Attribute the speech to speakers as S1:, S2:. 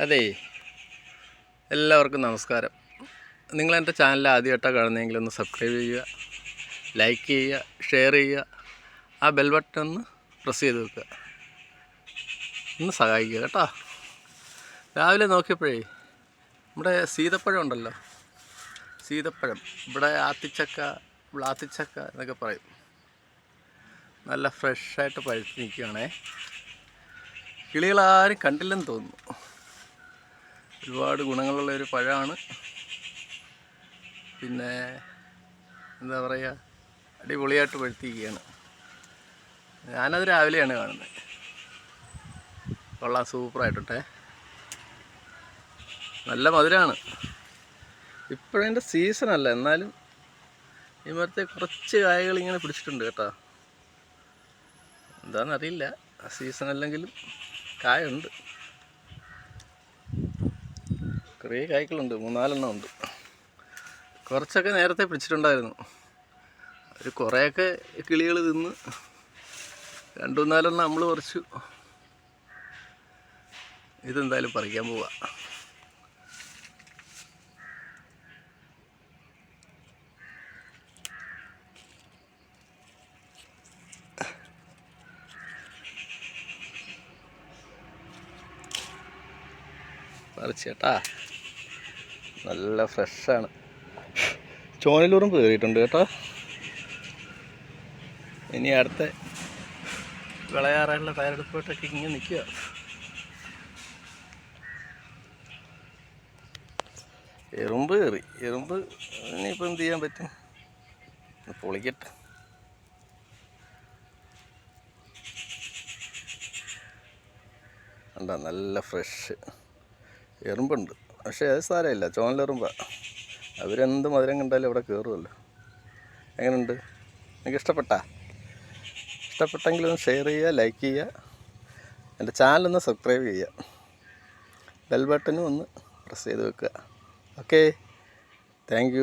S1: അതെ. എല്ലാവർക്കും നമസ്കാരം. നിങ്ങൾ എന്റെ ചാനൽ ആദ്യമായിട്ടാണ് കാണുന്നതെങ്കിൽ ഒന്ന് സബ്സ്ക്രൈബ് ചെയ്യുക ലൈക്ക് ചെയ്യുക ഷെയർ ചെയ്യുക ആ ബെൽ ബട്ടൺ ഒന്ന് പ്രസ് ചെയ്ത് വെക്കുക. ഒന്ന് സഹായിക്കുക കേട്ടോ. രാവിലെ നോക്കിയപ്പോഴേ നമ്മുടെ സീതപ്പഴം ഉണ്ടല്ലോ. സീതപ്പഴം. ഇവിടെ ആത്തിച്ചക്ക വ്ളാത്തിച്ചക്ക എന്നൊക്കെ പറയും. നല്ല ഫ്രഷായിട്ട് പഴുത്ത് നിൽക്കുകയാണേ. കിളികളാരും കണ്ടില്ലെന്ന് തോന്നുന്നു. ഒരുപാട് ഗുണങ്ങളുള്ള ഒരു പഴമാണ്. പിന്നെ എന്താ പറയുക അടിപൊളിയായിട്ട് പഴുത്തിരിക്കുകയാണ്. ഞാനത് രാവിലെയാണ് കാണുന്നത്. കൊള്ളാം സൂപ്പറായിട്ടെ നല്ല മധുരമാണ് ഇപ്പോഴതിന്റെ സീസണല്ല എന്നാലും ഈ മരത്തെ കുറച്ച് കായകൾ ഇങ്ങനെ പിടിച്ചിട്ടുണ്ട് കേട്ടോ. എന്താണെന്നറിയില്ല സീസൺ അല്ലെങ്കിലും കായുണ്ട് കുറേ കായ്ക്കളുണ്ട് മൂന്നാലെണ്ണം ഉണ്ട്. കുറച്ചൊക്കെ നേരത്തെ പിടിച്ചിട്ടുണ്ടായിരുന്നു. ഒരു കുറേയൊക്കെ കിളികൾ തിന്ന് രണ്ടു മൂന്നാലെണ്ണം നമ്മൾ കുറച്ചു ഇതെന്തായാലും പറിക്കാൻ പോവാ. പറിച്ചേട്ടാ. നല്ല ഫ്രഷാണ്. ചോനലൂറും കയറിയിട്ടുണ്ട് കേട്ടോ. ഇനി അടുത്ത വിളയാറാനുള്ള തയ്യാറെടുപ്പോട്ടൊക്കെ ഇങ്ങനെ നിൽക്കുക. എറുമ്പ് കയറി. എറുമ്പ് ഇനിയിപ്പോൾ എന്ത് ചെയ്യാൻ പറ്റും? പൊളിക്കട്ടെ. അല്ല നല്ല ഫ്രഷ്. എറുമ്പുണ്ട്. പക്ഷേ അത് സാരമില്ല. ചോനലെറുമ്പ അവരെന്ത് മധുരം കണ്ടാലും ഇവിടെ കയറുമല്ലോ എങ്ങനെയുണ്ട് നിങ്ങൾക്ക് ഇഷ്ടപ്പെട്ടാ? ഇഷ്ടപ്പെട്ടെങ്കിൽ ഒന്ന് ഷെയർ ചെയ്യുക ലൈക്ക് ചെയ്യുക. എന്റെ ചാനലൊന്ന് സബ്സ്ക്രൈബ് ചെയ്യുക. ബെൽ ബട്ടനും ഒന്ന് പ്രസ് ചെയ്ത് വെക്കുക. Okay thank